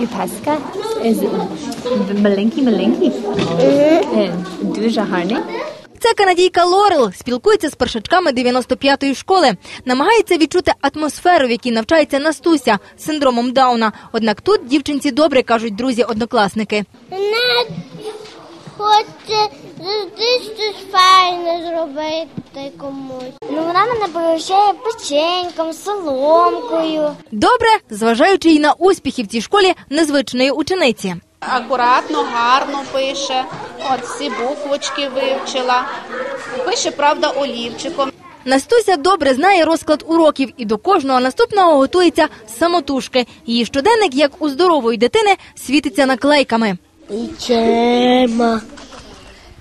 І паска маленький, маленький. Е, Дуже гарний. Це канадійка Лорел спілкується з першачками 95-ї школи. Намагається відчути атмосферу, в якій навчається Настуся з синдромом Дауна. Однак тут дівчинці добре кажуть друзі-однокласники. Вона хоче завжди щось файне зробити комусь. Ну вона мене пригощає печеньком, соломкою. Добре, зважаючи й на успіхи в цій школі незвичної учениці. Акуратно, гарно пише. От всі буквочки вивчила. Пише, правда, олівчиком. Настуся добре знає розклад уроків і до кожного наступного готується самотужки. Її щоденник, як у здорової дитини, світиться наклейками. І чема.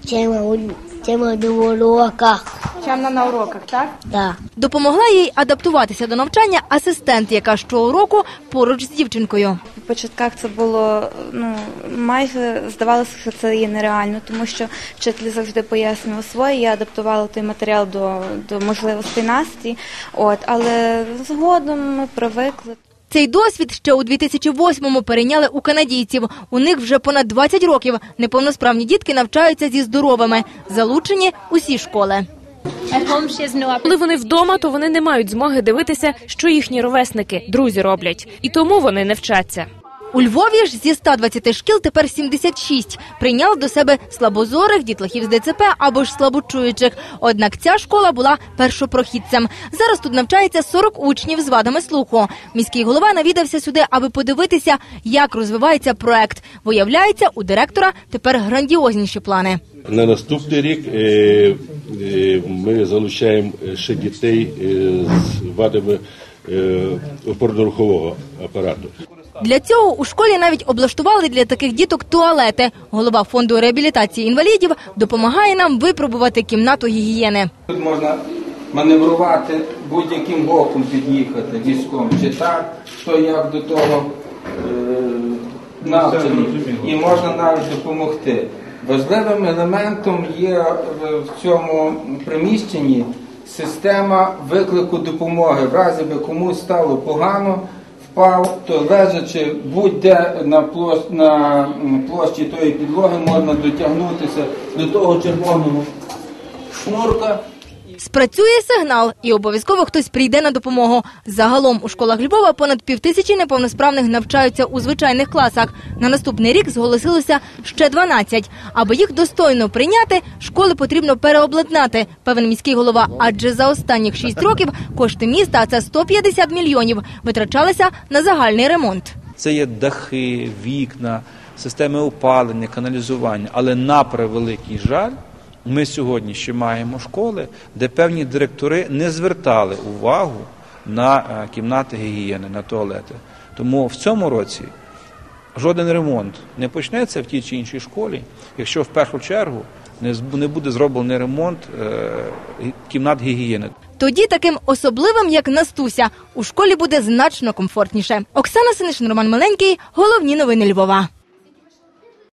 Чема, у- чема на уроках. Чемна на уроках, так? Да. Допомогла їй адаптуватися до навчання асистент, яка щороку поруч з дівчинкою. В початках це було ну майже здавалося, що це є нереально, тому що вчитель завжди пояснював своє. Я адаптувала той матеріал до, до можливостей Насті. От, але згодом ми привикли. Цей досвід ще у 2008-му перейняли у канадійців. У них вже понад 20 років неповносправні дітки навчаються зі здоровими. Залучені усі школи. Коли вони вдома, то вони не мають змоги дивитися, що їхні ровесники, друзі роблять, і тому вони не вчаться. У Львові ж зі 120 шкіл тепер 76. Прийняли до себе слабозорих, дітлахів з ДЦП або ж слабочуючих. Однак ця школа була першопрохідцем. Зараз тут навчається 40 учнів з вадами слуху. Міський голова навідався сюди, аби подивитися, як розвивається проект. Виявляється, у директора тепер грандіозніші плани. На наступний рік е, е, ми залучаємо ще дітей е, з вадами е, опорно-рухового апарату. Для цього у школі навіть облаштували для таких діток туалети. Голова фонду реабілітації інвалідів допомагає нам випробувати кімнату гігієни. Тут можна маневрувати будь-яким боком під'їхати військом, чи так, хто як до того е, навчений, і можна навіть допомогти. Важливим елементом є в цьому приміщенні система виклику допомоги. В разі би комусь стало погано, впав, то лежачи будь-де на площ, на площі тої підлоги можна дотягнутися до того червоного шнурка. Спрацює сигнал, і обов'язково хтось прийде на допомогу. Загалом у школах Львова понад півтисячі неповносправних навчаються у звичайних класах. На наступний рік зголосилося ще 12. Аби їх достойно прийняти, школи потрібно переобладнати, певен міський голова. Адже за останніх 6 років кошти міста, а це 150 мільйонів, витрачалися на загальний ремонт. Це є дахи, вікна, системи опалення, каналізування. Але на превеликий жаль, ми сьогодні ще маємо школи, де певні директори не звертали увагу на е, кімнати гігієни, на туалети. Тому в цьому році жоден ремонт не почнеться в тій чи іншій школі, якщо в першу чергу не буде зроблений ремонт е, кімнат гігієни. Тоді таким особливим, як Настуся, у школі буде значно комфортніше. Оксана Синишин, Роман Маленький. Головні новини Львова.